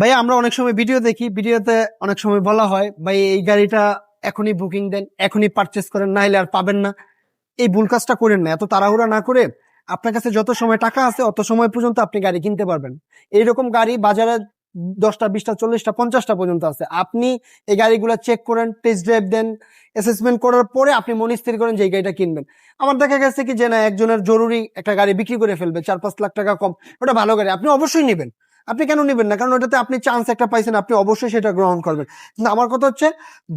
ভাই আমরা অনেক সময় ভিডিও দেখি ভিডিওতে অনেক সময় বলা হয়, ভাই, এই গাড়িটা এখনই বুকিং দেন, এখনই পারচেস করেন না হলে আর পাবেন না। এই ভুল কাজটা করেন না, এত তাড়াহুড়া না করে আপনার কাছে যত সময় টাকা আছে, অত সময় পর্যন্ত আপনি গাড়ি কিনতে পারবেন। এইরকম গাড়ি বাজারে দশটা, বিশটা, চল্লিশটা, পঞ্চাশটা পর্যন্ত আছে। আপনি এই গাড়িগুলো চেক করেন টেস্ট ড্রাইভ দেন অ্যাসেসমেন্ট করার পরে আপনি মনে স্থির করেন যে এই গাড়িটা কিনবেন। আমার দেখা গেছে কি যে না, একজনের জরুরি একটা গাড়ি বিক্রি করে ফেলবে, চার পাঁচ লাখ টাকা কম। ওটা ভালো গাড়ি, আপনি অবশ্যই নেবেন। আপনি কেন নেবেন না? কারণ ওটাতে আপনি চান্স একটা পাইছেন আপনি অবশ্যই সেটা গ্রহণ করবেন। কিন্তু আমার কথা হচ্ছে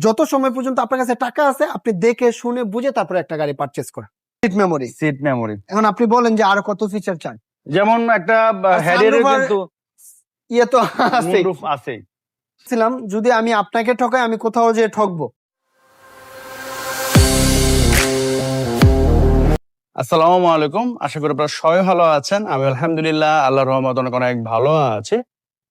যত সময় পর্যন্ত আপনার কাছে টাকা আছে আপনি দেখে শুনে বুঝে তারপরে একটা গাড়ি পারচেস করেন। সিট মেমোরি সিট মেমোরি এখন আপনি বলেন যে আরও কত ফিচার চান? যেমন একটা হেডের কিন্তু ইয়ে তো আছে। আছে। ছিলাম যদি আমি আপনাকে ঠকাই আমি কোথাও যে ঠকবো। আসসালামু আলাইকুম। আশা করি আপনারা সবাই ভালো আছেন। আমি আলহামদুলিল্লাহ, আল্লাহর রহমত অনেক অনেক ভালো আছে।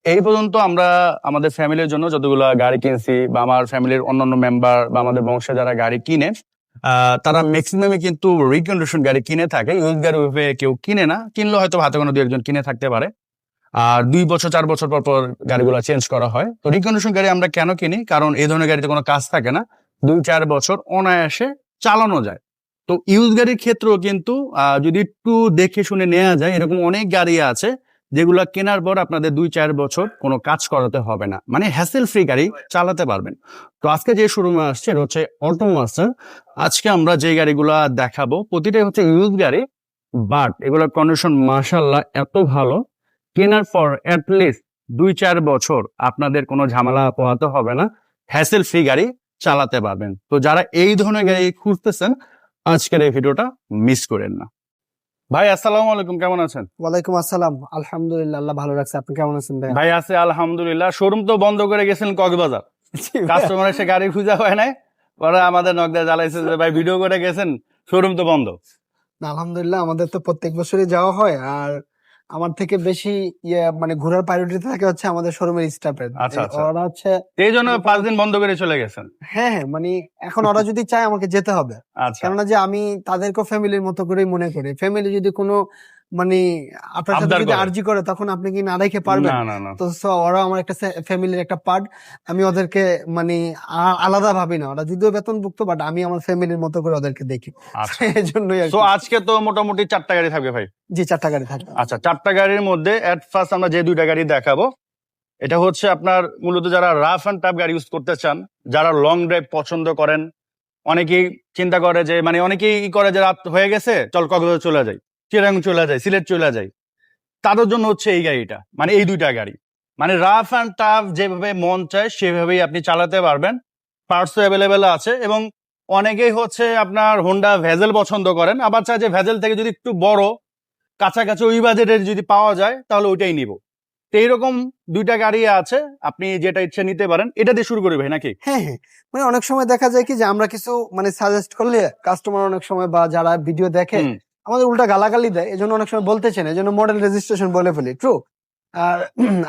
এই পর্যন্ত আমরা আমাদের ফ্যামিলির জন্য যতগুলো গাড়ি কিনছি বা আমার ফ্যামিলির অন্যান্য মেম্বার বা আমাদের বংশে যারা গাড়ি কিনে তারা ম্যাক্সিমামে কিন্তু রিকন্ডিশন গাড়ি কিনে থাকে। ইউজ গাড়ি ওইভাবে কেউ কিনে না। কিনলেও হয়তো হাতে কোনো দু একজন কিনে থাকতে পারে। আর দুই বছর, চার বছর পর পর গাড়িগুলো চেঞ্জ করা হয়। তো রিকন্ডিশন গাড়ি আমরা কেন কিনি? কারণ এই ধরনের গাড়িতে কোনো কাজ থাকে না। দুই, চার বছর অনায়াসে চালানো যায়। তো ইউজ গাড়ির ক্ষেত্রেও কিন্তু যদি একটু দেখে শুনে নেওয়া যায়, এরকম অনেক গাড়ি আছে যেগুলো কেনার পর আপনাদের দুই চার বছর কোনো কাজ করাতে হবে না। মানে হ্যাসেল ফ্রি গাড়ি চালাতে পারবেন। তো আজকে যে শোরুমে আসছে এটা হচ্ছে অটো মাস্টার আজকে আমরা যে গাড়িগুলো দেখাবো প্রতিটাই হচ্ছে ইউজ গাড়ি বাট এগুলোর কন্ডিশন মার্শাল্লাহ এত ভালো, কেনার পর লিস্ট দুই চার বছর আপনাদের কোনো ঝামেলা পোহাতে হবে না হ্যাসেল ফ্রি গাড়ি চালাতে পারবেন। তো যারা এই ধরনের গাড়ি খুঁজতেছেন আজকের এই ভিডিওটা মিস করেন না। ভাই আসসালাম আলাইকুম কেমন আছেন? ওয়ালাইকুম আসসালাম। আলহামদুলিল্লাহ আল্লাহ ভালো রাখছে। আপনি কেমন আছেন ভাই ভাই আছে আলহামদুলিল্লাহ। শোরুম তো বন্ধ করে গেছেন কক্সবাজার। কাস্টমার এসে গাড়ি খুঁজা হয় নাই। পরে আমাদের নকদা জ্বালাইছে যে ভাই ভিডিও করে গেছেন শোরুম তো বন্ধ। না, আলহামদুলিল্লাহ আমাদের তো প্রত্যেক বছরই যাওয়া হয়। আর আমার থেকে বেশি ইয়ে মানে ঘোরার প্রায়োরিটি থাকে হচ্ছে আমাদের শোরুমের স্টাফের আচ্ছা, আচ্ছা। ওরা হচ্ছে এই জন্য পাঁচ দিন বন্ধ করে চলে গেছেন? হ্যাঁ হ্যাঁ মানে এখন ওরা যদি চায় আমাকে যেতে হবে। আচ্ছা। কেননা যে আমি তাদেরকে ফ্যামিলির মতো করেই মনে করি। ফ্যামিলি যদি কোনো মানে আপনার সাথে যদি। আর্জি করে তখন আপনি কি না রেখে পারবেন? তো ওরা আমার একটা ফ্যামিলির একটা পার্ট আমি ওদেরকে মানে আলাদা ভাবি না। ওরা যদিও বেতনভুক্ত বাট আমি আমার ফ্যামিলির মতো করে ওদেরকে দেখি। এই জন্যই তো আজকে তো মোটামুটি চারটা গাড়ি থাকবে ভাই? জি চারটা গাড়ি থাকবে। আচ্ছা চারটা গাড়ির মধ্যে এট ফার্স্ট আমরা যে দুইটা গাড়ি দেখাবো এটা হচ্ছে আপনার মূলত যারা রাফ অ্যান্ড টাফ গাড়ি ইউজ করতে চান যারা লং ড্রাইভ পছন্দ করেন অনেকেই চিন্তা করে যে মানে অনেকেই করে যে রাত হয়ে গেছে চল কক্সবাজার চলে যাই। চিরাং চলে যায় সিলেট চলে যায়। তাদের জন্য হচ্ছে এই গাড়িটা মানে এই দুইটা গাড়ি। মানে রাফ অ্যান্ড টাফ যেভাবে মন চায় সেভাবেই আপনি চালাতে পারবেন। পার্টস অ্যাভেলেবেল আছে এবং অনেকেই হচ্ছে আপনার হোন্ডা ভেজেল পছন্দ করেন। আবার চায় যে ভেজেল থেকে যদি একটু বড় কাছাকাছি ওই বাজেটের যদি পাওয়া যায় তাহলে ওইটাই নিব। তো এইরকম দুইটা গাড়ি আছে আপনি যেটা ইচ্ছে নিতে পারেন। এটা দিয়ে শুরু করি ভাই নাকি? হ্যাঁ হ্যাঁ। মানে অনেক সময় দেখা যায় কি যে আমরা কিছু মানে সাজেস্ট করলে কাস্টমার অনেক সময় বা যারা ভিডিও দেখে। আমাদের উল্টা গালাগালি দেয় এজন্য অনেক সময় বলতে চায় না এজন্য মডেল রেজিস্ট্রেশন বলে ফেলি ট্রু আর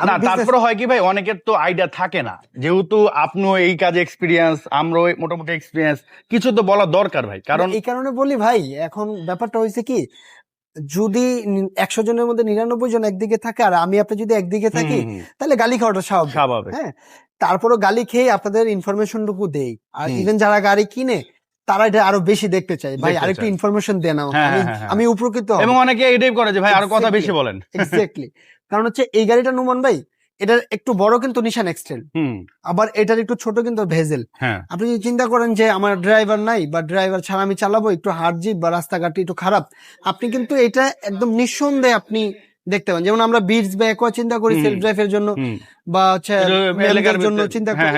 না তারপরে হয় কি ভাই অনেকের তো আইডিয়া থাকে না যেহেতু আপনিও এই কাজে এক্সপিরিয়েন্স আমরাও মোটামুটি এক্সপিরিয়েন্স কিছু তো বলা দরকার ভাই কারণ এই কারণে বলি ভাই এখন ব্যাপারটা হয়েছে কি যদি একশো জনের মধ্যে নিরানব্বই জন একদিকে থাকে আর আমি আপনি যদি একদিকে থাকি তাহলে গালি খাওয়াটা স্বাভাবিক। স্বাভাবিক। হ্যাঁ? তারপরও গালি খেয়ে আপনাদের ইনফরমেশন টুকু দেই। আর ইভেন যারা গাড়ি কিনে তারা এটা আরও বেশি দেখতে চায়। ভাই আরেকটু ইনফরমেশন দেন হ্যাঁ, আমি হ্যাঁ, হ্যাঁ। উপকৃত এবং অনেকে এটাই করে যে ভাই আরও কথা বেশি বলেন। এক্স্যাক্টলি কারণ হচ্ছে এই গাড়িটা নুমান ভাই এটার একটু বড় কিন্তু নিশান এক্সটেল আবার এটার একটু ছোট কিন্তু ভেজেল আপনি যদি চিন্তা করেন যে আমার ড্রাইভার নাই বা ড্রাইভার ছাড়া আমি চালাবো একটু হার্ড জিপ বা রাস্তাঘাট একটু খারাপ আপনি কিন্তু এটা একদম নিঃসন্দেহে আপনি দেখতে পান। যেমন আমরা বিটস বা একোয়া চিন্তা করি। সেলফ ড্রাইভের জন্য বা হচ্ছে জন্য চিন্তা করি।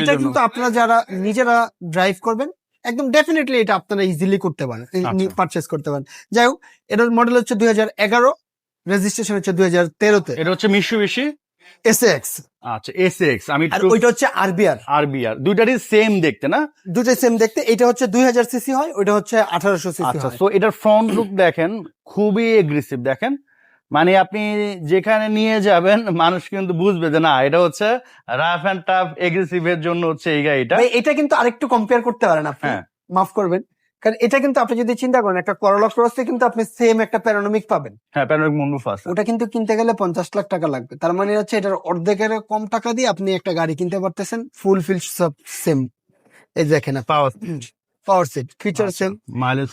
এটা কিন্তু আপনারা যারা নিজেরা ড্রাইভ করবেন একদম ডেফিনেটলি এটা আপনারা ইজিলি করতে পারেন আচ্ছা। পারচেস করতে পারেন। যাই হোক এটার মডেল হচ্ছে দুই হাজার এগারো রেজিস্ট্রেশন হচ্ছে দুই হাজার তেরোতে। এটা হচ্ছে মিশু বেশি আচ্ছা আমি ওইটা হচ্ছে আরবিআর আরবিআর দুইটারই সেম দেখতে না? দুটোই সেম দেখতে এটা হচ্ছে দুই হাজার সিসি হয় ওইটা হচ্ছে আঠারোশো সিসি আচ্ছা এটার ফ্রন্ট লুক দেখেন খুবই এগ্রেসিভ দেখেন। মানে আপনি যেখানে নিয়ে যাবেন মানুষ কিন্তু বুঝবে যে না এটা হচ্ছে রাফ অ্যান্ড টাফ এগ্রেসিভ এর জন্য হচ্ছে এই গাড়িটা। এটা কিন্তু আরেকটু কম্পেয়ার করতে পারেন আপনি। হ্যাঁ। মাফ করবেন। কারণ এটা কিন্তু আপনি যদি চিন্তা করেন একটা করলা ক্রসে কিন্তু আপনি সেম একটা প্যারানমিক পাবেন। হ্যাঁ প্যানোরামিক মুন্ডুফ আছে ওটা কিন্তু কিনতে গেলে পঞ্চাশ লাখ টাকা লাগবে। তার মানে হচ্ছে এটার অর্ধেকের কম টাকা দিয়ে আপনি একটা গাড়ি কিনতে পারতেছেন। ফুল ফিল সব সেম এই দেখেন power power set feature same mileage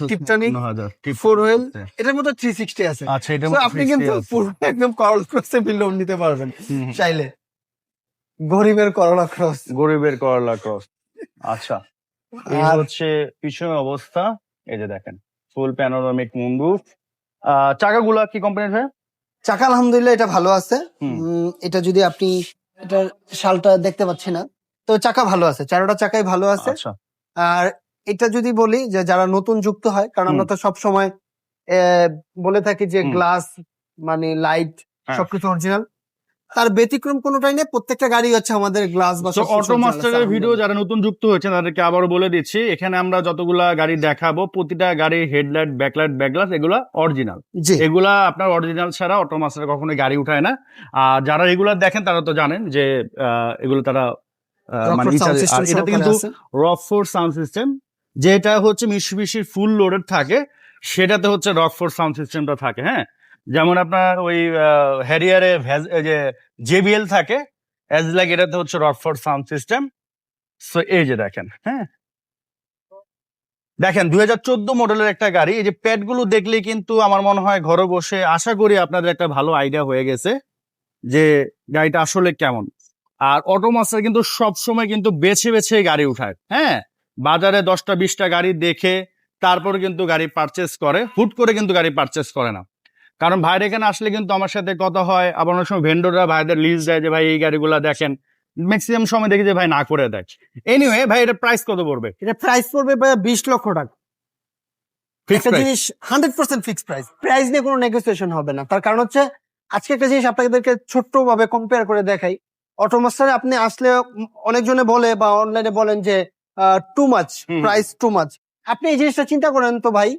হাজার ফোর হুইল এটার মধ্যে থ্রি সিক্সটি আছে। আচ্ছা এটা আপনি কিন্তু পুরো একদম করলা ক্রসে লোন নিতে পারবেন। চাইলে গরিবের করলা ক্রস গরিবের করলা ক্রস আচ্ছা এই হচ্ছে পিছনের অবস্থা এই যে দেখেন ফুল প্যানোরামিক মুন্ডুফ চাকাগুলা কি কোম্পানির ভাই? চাকা আলহামদুলিল্লাহ এটা ভালো আছে। এটা যদি আপনি এটার শালটা দেখতে পাচ্ছি না তো চাকা ভালো আছে চারোটা চাকাই ভালো আছে। আচ্ছা। আর এটা যদি বলি যে যারা নতুন যুক্ত হয় কারণ আমরা তো সব সময় বলে থাকি যে গ্লাস মানে লাইট হ্যাঁ। সবকিছু অরিজিনাল। তার ব্যতিক্রম কোনোটাই নেই প্রত্যেকটা গাড়ি হচ্ছে আমাদের গ্লাস বা অটো মাস্টারের ভিডিও যারা নতুন যুক্ত হয়েছে তাদেরকে আবারও বলে দিচ্ছি এখানে আমরা যতগুলা গাড়ি দেখাবো প্রতিটা গাড়ি হেডলাইট ব্যাকলাইট ব্যাকগ্লাস এগুলা অরিজিনাল। এগুলা আপনার অরিজিনাল ছাড়া অটো মাস্টার কখনো গাড়ি উঠায় না। আর যারা এগুলা দেখেন তারা তো জানেন যে আহ, এগুলো তারা মানে এটাতে কিন্তু। রকফোর্ড সাউন্ড সিস্টেম যেটা হচ্ছে মিশিবিশির ফুল লোডেড থাকে, সেটাতে হচ্ছে রকফোর্ড সাউন্ড সিস্টেমটা থাকে হ্যাঁ? যেমন আপনার ওই হ্যারিয়ারে যে জেবিএল থাকে অ্যাজ লাইক এটাতে হচ্ছে রকফোর্ড সাউন্ড সিস্টেম সো এই যে দেখেন হ্যাঁ? দেখেন, দুই হাজার চোদ্দ মডেলের একটা গাড়ি, এই যে প্যাডগুলো দেখলে কিন্তু আমার মনে হয় ঘরে বসে আশা করি আপনাদের একটা ভালো আইডিয়া হয়ে গেছে যে গাড়িটা আসলে কেমন। আর অটো মাস্টার কিন্তু সব সময় কিন্তু বেছে বেছে গাড়ি উঠায় হ্যাঁ? বাজারে দশটা বিশটা গাড়ি দেখে তারপর কিন্তু গাড়ি পারচেস করে। হুট করে কিন্তু গাড়ি পারচেস করে না। কারণ ভাইয়ের এখানে আসলে কিন্তু আমার সাথে কথা হয় আবার অনেক সময় ভেন্ডররা ভাইদের লিস্ট দেয় যে ভাই এই গাড়িগুলা দেখেন। ম্যাক্সিমাম সময় দেখি যে ভাই না করে দেয়। এনিওয়ে ভাই এটা প্রাইস কত পড়বে? এটা প্রাইস পড়বে বিশ লক্ষ টাকা। একটা জিনিস hundred percent fix price price নিয়ে কোনো নেগোসিয়েশন হবে না। তার কারণ হচ্ছে আজকে একটা জিনিস আপনাদেরকে ছোট্ট ভাবে কম্পেয়ার করে দেখাই। অটোমাস্টারে আপনি আসলে অনেকজনে বলে বা অনলাইনে বলেন যে too much price too much আপনি এই জিনিসটা চিন্তা করেন তো ভাই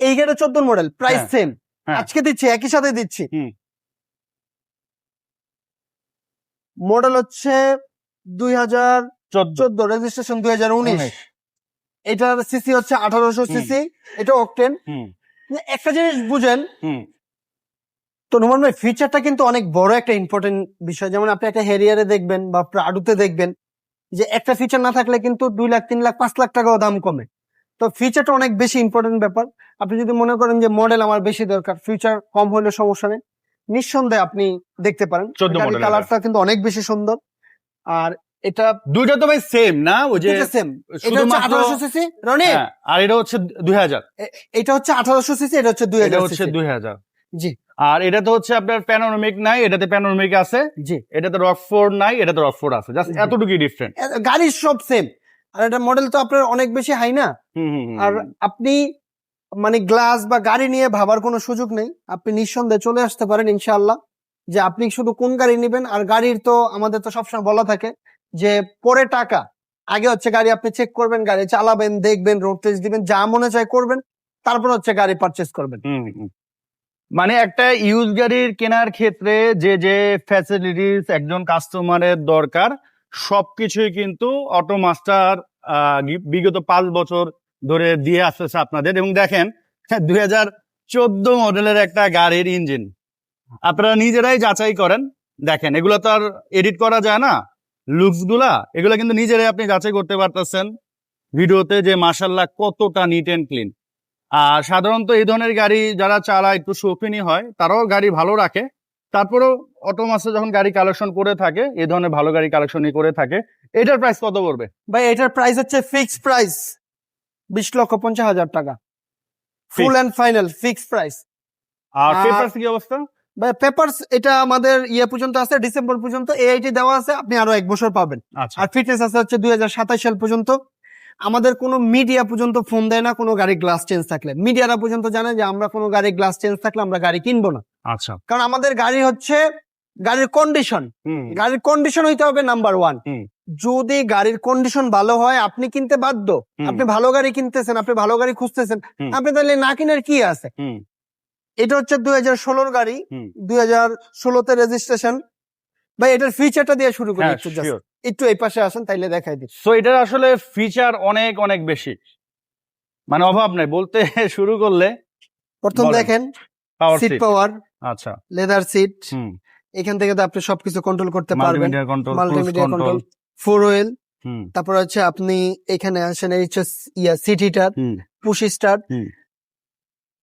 এই চোদ্দ মডেল প্রাইস সেম। আজকে দিচ্ছি একই সাথে দিচ্ছি। মডেল হচ্ছে দুই হাজার চোদ্দ। রেজিস্ট্রেশন দুই হাজার উনিশ। এটার সিসি হচ্ছে আঠারোশো সিসি এটা অকটেন একটা জিনিস বুঝেন হুম। তো নোমান ভাই ফিচারটা কিন্তু অনেক বড় একটা ইম্পর্টেন্ট বিষয়। যেমন আপনি একটা হেরিয়ারে দেখবেন বা প্রাডুতে দেখবেন। যে একটা ফিচার না থাকলে কিন্তু দুই লাখ তিন লাখ পাঁচ লাখ টাকাও দাম কমে। তো ফিচারটা অনেক বেশি ইম্পর্টেন্ট ব্যাপার। আপনি যদি মনে করেন যে মডেল আমার বেশি দরকার ফিচার কম হলে সমস্যা নেই। নিঃসন্দেহে আপনি দেখতে পারেন। 14 model কালারটা কিন্তু অনেক বেশি সুন্দর। আর এটা দুইটা তো ভাই সেম না? ওই যে সেম এটা হচ্ছে শুধুমাত্র আঠারোশো সিসি রনি? হ্যাঁ, আর এটা হচ্ছে দুই হাজার। এ- এটা হচ্ছে আঠারোশো সিসি এটা হচ্ছে দুই এটা হাজার হচ্ছে দুই হাজার। জি। আর এটা তো হচ্ছে আপনার প্যানোরামিক নাই এটাতে প্যানোরামিক আছে। জি। এটাতে রকফোর্ড নাই এটাতে রকফোর্ড আছে। জাস্ট এতটুকুই ডিফারেন্ট গাড়ির সব সেম আর এটা মডেল তো আপনার অনেক বেশি হাই না? আর আপনি মানে গ্লাস বা গাড়ি নিয়ে ভাবার কোনো সুযোগ নেই। আপনি নিঃসন্দেহে চলে আসতে পারেন ইনশাআল্লাহ। যে আপনি শুধু কোন গাড়ি নেবেন আর গাড়ির তো আমাদের তো সবসময় বলা থাকে যে পরে টাকা। আগে হচ্ছে গাড়ি আপনি চেক করবেন গাড়ি চালাবেন দেখবেন রোড টেস্ট দিবেন যা মনে চায় করবেন। তারপর হচ্ছে গাড়ি পারচেস করবেন। মানে একটা ইউজ গাড়ির কেনার ক্ষেত্রে যে যে ফ্যাসিলিটিস একজন কাস্টমারের দরকার, সবকিছুই কিন্তু অটো মাস্টার বিগত পাঁচ বছর ধরে দিয়ে আসতেছে আপনাদের। এবং দেখেন দুই হাজার চোদ্দ মডেলের একটা গাড়ির ইঞ্জিন আপনারা নিজেরাই যাচাই করেন। দেখেন, এগুলো তো আর এডিট করা যায় না। লুকসগুলা এগুলো কিন্তু নিজেরাই আপনি যাচাই করতে পারতেছেন। ভিডিওতে যে মাসাল্লাহ কতটা নিট অ্যান্ড ক্লিন আর সাধারণত এই ধরনের গাড়ি যারা চালায় একটু শৌখিনই হয় তারাও গাড়ি ভালো রাখে। তারপরেও অটো মাসে যখন গাড়ি কালেকশন করে থাকে এই ধরনের ভালো গাড়ি কালেকশনই করে থাকে এটার প্রাইস কত পড়বে? ভাই এটার প্রাইস হচ্ছে ফিক্স প্রাইস বিশ লক্ষ পঞ্চাশ হাজার টাকা। Full and final fix price আর আর- পেপারস কি অবস্থা? ভাই পেপারস এটা আমাদের ইয়ে পর্যন্ত আছে ডিসেম্বর পর্যন্ত এআইটি দেওয়া আছে আপনি আরও এক বছর পাবেন। আচ্ছা। আর ফিটনেস আছে হচ্ছে দুই হাজার সাতাশ সাল পর্যন্ত। আমাদের কোনো মিডিয়া পর্যন্ত ফোন দেয় না কোনো গাড়ি গ্লাস চেঞ্জ থাকলে। মিডিয়ারা পর্যন্ত জানে যে আমরা কোনো গাড়ি গ্লাস চেঞ্জ থাকলে আমরা গাড়ি কিনবো না। আচ্ছা। কারণ আমাদের গাড়ি হচ্ছে গাড়ির কন্ডিশন গাড়ির কন্ডিশন হইতে হবে নাম্বার ওয়ান যদি গাড়ির কন্ডিশন ভালো হয় আপনি কিনতে বাধ্য। আপনি ভালো গাড়ি কিনতেছেন আপনি ভালো গাড়ি খুঁজতেছেন আপনি তাহলে না কিনার কি আছে? এটা হচ্ছে দুই হাজার ষোলোর গাড়ি। দুই হাজার ষোলোতে রেজিস্ট্রেশন ভাই এটার ফিচারটা দিয়ে শুরু করি হ্যাঁ একটু এই পাশে আসেন তাইলে দেখাই দিই সো এটার আসলে ফিচার অনেক অনেক বেশি। মানে অভাব নাই বলতে শুরু করলে প্রথম দেখেন সিট পাওয়ার আচ্ছা। লেদার সিট এখান থেকে তো আপনি সবকিছু কন্ট্রোল করতে পারবেন। মাল্টিমিডিয়া কন্ট্রোল ফোর হুইল তারপর হচ্ছে আপনি এখানে আসেন এই হচ্ছে yeah seat heater push start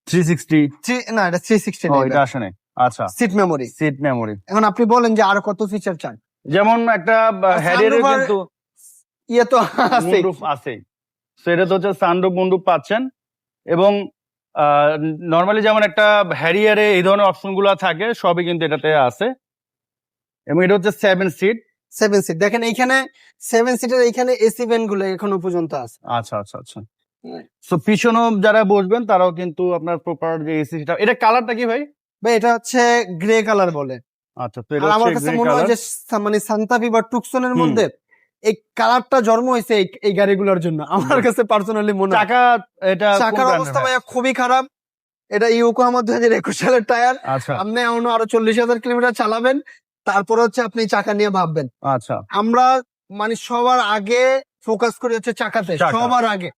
360 না এটা থ্রি সিক্সটি এটা আচ্ছা। সিট মেমোরি সিট মেমোরি এখন আপনি বলেন যে আরও কত ফিচার চান। যেমন একটা হ্যারিয়ার sunroof কিন্তু ইয়ে তো আছে। আছে। তো এটা তো হচ্ছে সানরুফ মুন্ডুপ পাচ্ছেন। এবং নর্মালি যেমন একটা হ্যারিয়ারে এই ধরনের অপশনগুলো থাকে সবই কিন্তু এটাতে আছে। এবং এটা হচ্ছে সেভেন সিট সেভেন সিট দেখেন এইখানে সেভেন সিটের এইখানে এসি ভ্যানগুলো এখনও পর্যন্ত আছে। আচ্ছা আচ্ছা আচ্ছা। তো পিছনেও যারা বসবেন তারাও কিন্তু আপনার প্রপার যে এসি এটা কালারটা কি ভাই? ভাই এটা হচ্ছে গ্রে কালার বলে। আচ্ছা তো এটা আমার কাছে মনে হয় যে মানে সান্তাফি বা টুকসনের মধ্যে এই কালারটা জন্ম হয়েছে এই- গাড়িগুলোর জন্য। আমার কাছে পার্সোনালি মনে হয়। চাকা এটা চাকার অবস্থা ভাইয়া খুবই খারাপ। এটা দুই হাজার একুশ সালের টায়ার। আচ্ছা। আপনি আরও চল্লিশ হাজার কিলোমিটার চালাবেন। তারপরে হচ্ছে আপনি চাকা নিয়ে ভাববেন। আচ্ছা। আমরা মানে সবার আগে ফোকাস করি হচ্ছে চাকাতে সবার আগে।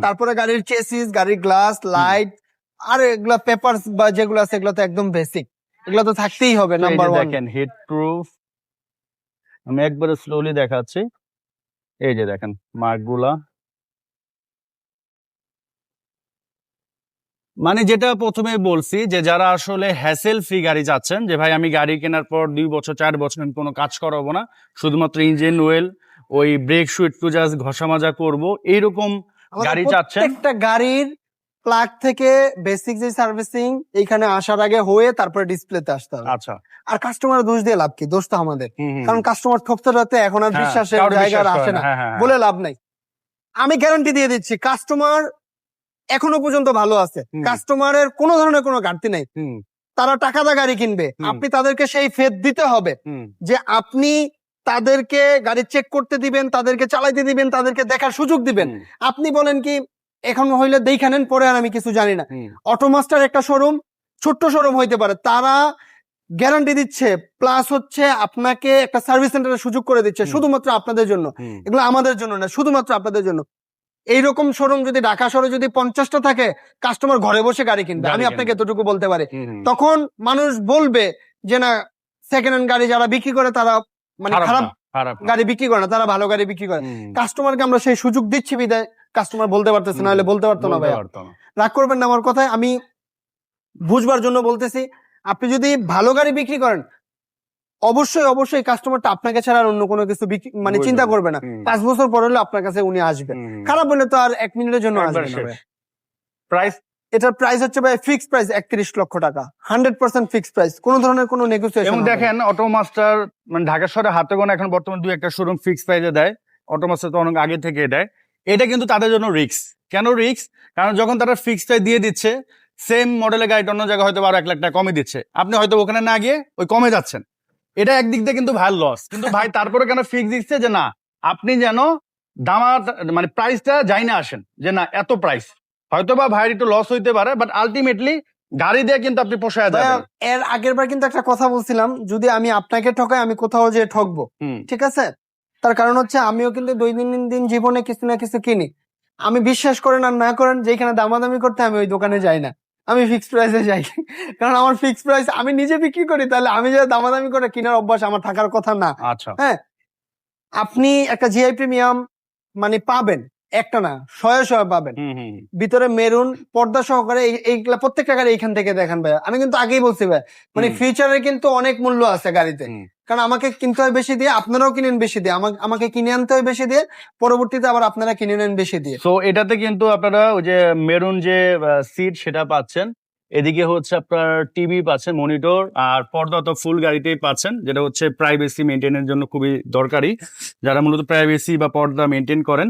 তারপরে গাড়ির চেসিস গাড়ির গ্লাস লাইট আর এগুলা পেপার বা যেগুলো আছে এগুলো তো একদম বেসিক এগুলো তো থাকতেই হবে নাম্বার ওয়ান দেখেন হিট প্রুফ আমি একবারে স্লোলি দেখাচ্ছি। এই যে দেখেন মার্কগুলা মানে যেটা প্রথমে বলছি যে যারা আসলে হ্যাসেল ফ্রি গাড়ি যাচ্ছেন যে ভাই আমি গাড়ি কেনার পর দুই বছর চার বছর আমি কোনো কাজ করাবো না শুধুমাত্র ইঞ্জিন ওয়েল ওই ব্রেক শুট টু জাস্ট ঘষা মাজা করব এইরকম গাড়ি চাচ্ছেন? একটা গাড়ির প্লাগ থেকে বেসিক যে সার্ভিসিং এখানে আসার আগে হয়ে তারপরে ডিসপ্লেতে আসতে হবে। আচ্ছা। আর কাস্টমার দোষ দিয়ে লাভ কি? দোষ তো আমাদের। কারণ কাস্টমার ঠকতে এখন আর হ্যাঁ, বিশ্বাসের জায়গা আসে না। হ্যাঁ, হ্যাঁ। বলে লাভ নাই। আমি গ্যারান্টি দিয়ে দিচ্ছি কাস্টমার এখনও পর্যন্ত ভালো আছে। কাস্টমারের কোনো ধরনের কোনো ঘাটতি নেই। তারা টাকা দা গাড়ি কিনবে। আপনি তাদেরকে সেই ফেদ দিতে হবে যে আপনি তাদেরকে গাড়ি চেক করতে দিবেন তাদেরকে চালাইতে দিবেন তাদেরকে দেখার সুযোগ দিবেন। আপনি বলেন কি এখন হইলে দেখে নেন পরে আর আমি কিছু জানি না। অটোমাস্টার একটা শোরুম ছোট্ট শোরুম হইতে পারে। তারা গ্যারান্টি দিচ্ছে প্লাস হচ্ছে আপনাকে একটা সার্ভিস সেন্টারের সুযোগ করে দিচ্ছে শুধুমাত্র আপনাদের জন্য। এগুলো আমাদের জন্য না শুধুমাত্র আপনাদের জন্য। এইরকম শোরুম যদি ঢাকা শহরে যদি পঞ্চাশটা থাকে কাস্টমার ঘরে বসে গাড়ি কিনবে আমি আপনাকে এতটুকু বলতে পারি। তখন মানুষ বলবে যে না সেকেন্ড হ্যান্ড গাড়ি যারা বিক্রি করে তারা মানে খারাপ। গাড়ি বিক্রি করে না তারা ভালো গাড়ি বিক্রি করে। কাস্টমারকে আমরা সেই সুযোগ দিচ্ছি বিদায়। কাস্টমার বলতে পারতেছে না হলে বলতে পারতো না ভাইয়া। রাগ করবেন না আমার কথায় আমি বুঝবার জন্য বলতেছি আপনি যদি ভালো গাড়ি বিক্রি করেন অবশ্যই অবশ্যই কাস্টমারটা আপনাকে ছাড়া আর অন্য কোনো কিছু মানে চিন্তা করবে না। পাঁচ বছর পর হলে আপনার কাছে উনি আসবে। খারাপ হলে তো আর এক মিনিটের জন্য আসবে না প্রাইস এটার প্রাইস হচ্ছে ভাই ফিক্স প্রাইস একত্রিশ লক্ষ টাকা। হান্ড্রেড পার্সেন্ট ফিক্স প্রাইস কোনো ধরনের কোনো নেগোসিয়েশন দেখেন অটো মাস্টার মানে ঢাকা শহরে হাতে গোনা এখন বর্তমানে দুই একটা শোরুম ফিক্স প্রাইজে দেয়। অটো মাস্টার তো অনেক আগে থেকে দেয়। এটা কিন্তু তাদের জন্য রিস্ক কেন রিক্স কারণ যখন তারা ফিক্স প্রাইস দিয়ে দিচ্ছে সেম মডেলের গাড়িটা অন্য জায়গায় হয়তো আরও এক লাখ টাকা কমে দিচ্ছে। আপনি হয়তো ওখানে না গিয়ে ওই কমে যাচ্ছেন। এটা একদিক দিয়ে কিন্তু ভাই লস কিন্তু ভাই তারপরে কেন ফিক্স দিচ্ছে? যে না আপনি যেন দামার মানে প্রাইসটা যাই না আসেন। যে না এত প্রাইস হয়তো বা ভাইয়ের একটু লস হইতে পারে বাট আলটিমেটলি গাড়ি দিয়ে কিন্তু আপনি পোষায় যাবেন। এর আগের বার কিন্তু একটা কথা বলছিলাম যদি আমি আপনাকে ঠকাই আমি কোথাও যে ঠকবো। ঠিক আছে? তার কারণ হচ্ছে আমিও কিন্তু দৈনন্দিন দিন জীবনে কিছু না কিছু কিনি। আমি বিশ্বাস করেন আর না করেন যেখানে দামাদামি করতে আমি ওই দোকানে যাই না। আমি ফিক্সড প্রাইসে যাই। কারণ আমার ফিক্সড প্রাইস আমি নিজে বিক্রি করি তাহলে আমি যদি দামাদামি করে কেনার অভ্যাস আমার থাকার কথা না। আচ্ছা। হ্যাঁ? আপনি একটা জিআই প্রিমিয়াম মানে পাবেন একটা না শয়ে শয়ে পাবেন। ভিতরে মেরুন পর্দা সহকারে এই- এইগুলা প্রত্যেকটা গাড়ি এইখান থেকে দেখেন ভাই আমি কিন্তু আগেই বলছি ভাই মানে হুম। ফিউচারে কিন্তু অনেক মূল্য আছে গাড়িতে। কারণ আমাকে কিনতে হয় বেশি দিয়ে, আপনারাও কিনেন বেশি দিয়ে। আমাকে কিনে আনতে হয় বেশি দিয়ে, পরবর্তীতে আবার আপনারা কিনে নেন বেশি দিয়ে। সো এটাতে কিন্তু আপনারা ওই যে মেরুন যে সিট সেটা পাচ্ছেন। এদিকে হচ্ছে আপনার টিভি পাচ্ছেন মনিটর আর পর্দা তো ফুল গাড়িতেই পাচ্ছেন, যেটা হচ্ছে প্রাইভেসি মেনটেনের জন্য খুবই দরকারি। যারা মূলত প্রাইভেসি বা পর্দা মেনটেন করেন।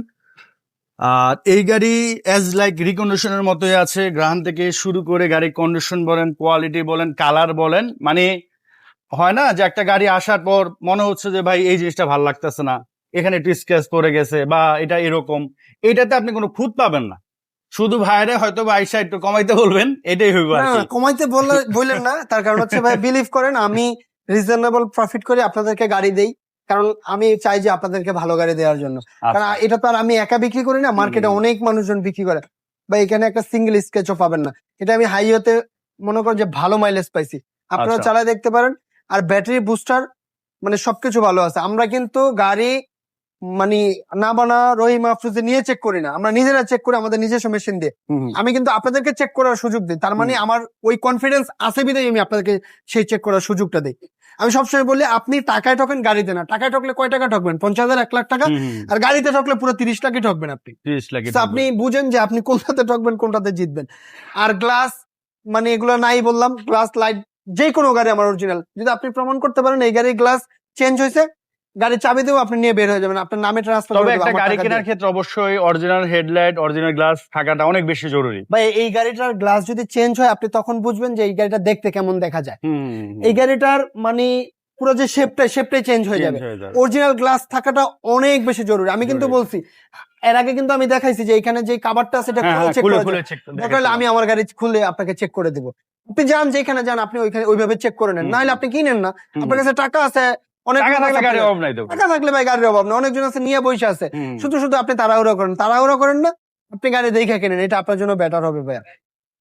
আর এই গাড়ি অ্যাজ লাইক রিকন্ডিশনের মতোই আছে। গ্রাহান থেকে শুরু করে গাড়ির কন্ডিশন বলেন কোয়ালিটি বলেন কালার বলেন মানে হয় না যে একটা গাড়ি আসার পর মনে হচ্ছে যে ভাই এই জিনিসটা ভালো লাগতেছে না এখানে একটু স্ক্র্যাচ পড়ে গেছে বা এটা এরকম এটাতে আপনি কোনো খুঁত পাবেন না। শুধু ভাইরে হয়তো আইসা একটু কমাইতে বলবেন এটাই হইব কমাইতে বললে বললেন না তার কারণ হচ্ছে ভাই বিলিভ করেন আমি রিজনেবল প্রফিট করে আপনাদেরকে গাড়ি দেই কারণ আমি চাই যে আপনাদেরকে ভালো গাড়ি দেওয়ার জন্য। কারণ আচ্ছা। এটা তো আর আমি একা বিক্রি করি না মার্কেটে অনেক মানুষজন বিক্রি করে। বা এখানে একটা সিঙ্গেল স্কেচও পাবেন না। এটা আমি হাইওয়েতে মনে করেন যে ভালো মাইলেজ পাইছি। আপনারা আচ্ছা। চালায় দেখতে পারেন আর ব্যাটারি বুস্টার মানে সবকিছু ভালো আছে। আমরা কিন্তু গাড়ি মানে না বানা রহিম আফরুজে নিয়ে চেক করি না। আমরা নিজেরা চেক করি আমাদের নিজস্ব মেশিন দিয়ে। আমি কিন্তু আপনাদেরকে চেক করার সুযোগ দিই। তার মানে আমার ওই কনফিডেন্স আছে বিধায় আমি আপনাদেরকে সেই চেক করার সুযোগটা দিই। আমি সবসময় বলি আপনি টাকায় ঠকেন গাড়িতে না। টাকায় ঠকলে কয় টাকা ঠকবেন? পঞ্চাশ হাজার এক লাখ টাকা? আর গাড়িতে ঠকলে পুরো তিরিশ লাখই ঠকবেন আপনি। তিরিশ লাখ আপনি বুঝেন যে আপনি কোনটাতে ঠকবেন কোনটাতে জিতবেন। আর গ্লাস মানে এগুলো নাই বললাম। গ্লাস লাইট যে কোনো গাড়ি আমার অরিজিনাল যদি আপনি প্রমাণ করতে পারেন এই গাড়ির গ্লাস চেঞ্জ হয়েছে গাড়ি চাবি দেবো আপনি নিয়ে বের হয়ে যাবেন। আপনার নামে ট্রান্সফার তবে একটা গাড়ি কেনার ক্ষেত্রে অবশ্যই অরিজিনাল হেডলাইট অরিজিনাল গ্লাস থাকাটা অনেক বেশি জরুরি। ভাই এই গাড়িটার গ্লাস যদি চেঞ্জ হয় আপনি তখন বুঝবেন যে এই গাড়িটা দেখতে কেমন দেখা যায়। এই গাড়িটার মানে পুরো যে শেপটাই শেপটাই চেঞ্জ হয়ে যাবে। অরিজিনাল গ্লাস থাকাটা অনেক বেশি জরুরি। আমি কিন্তু বলছি এর আগে কিন্তু আমি দেখাইছি যে এখানে যে কাভারটা আছে এটা হ্যাঁ, চেক খুলে করে আমি আমার গাড়ি খুলে আপনাকে চেক করে দেবো। আপনি যান যেখানে যান আপনি ওইখানে ওইভাবে চেক করে নেন। নাহলে আপনি কিনেন না। আপনার কাছে টাকা আছে অনেক টাকা থাকলে নাই ভাই গাড়ির অভাব না অনেকজন আছে নিয়ে বসে আছে। শুধু শুধু আপনি তাড়াহুড়ো করেন। তাড়াহুড়ো করেন না আপনি গাড়ি দেখে কেনেন। এটা আপনার জন্য বেটার হবে ভাইয়া।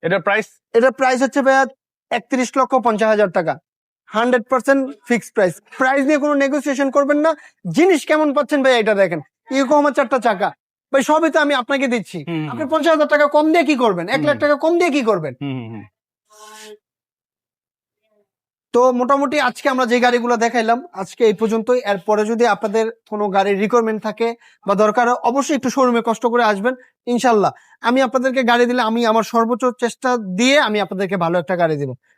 এটার প্রাইস এটার প্রাইস হচ্ছে ভাইয়া একত্রিশ লক্ষ পঞ্চাশ হাজার টাকা। Hundred percent fixed price. Price নিয়ে কোনো নেগোসিয়েশন করবেন না। জিনিস কেমন পাচ্ছেন ভাই এটা দেখেন। ইকো আমার চারটা চাকা। ভাই সবই তো আমি আপনাকে দিচ্ছি। আপনি পঞ্চাশ হাজার টাকা কম দিয়ে কি করবেন? এক লাখ টাকা কম দিয়ে কি করবেন? তো মোটামুটি আজকে আমরা যে গাড়িগুলো দেখাইলাম আজকে এই পর্যন্তই। এরপরে যদি আপনাদের কোনো গাড়ির রিকোয়ারমেন্ট থাকে বা দরকার হয়, অবশ্যই একটু শোরুমে কষ্ট করে আসবেন ইনশাল্লাহ আমি আপনাদেরকে গাড়ি দিলে আমি আমার সর্বোচ্চ চেষ্টা দিয়ে আমি আপনাদেরকে ভালো একটা গাড়ি দিব।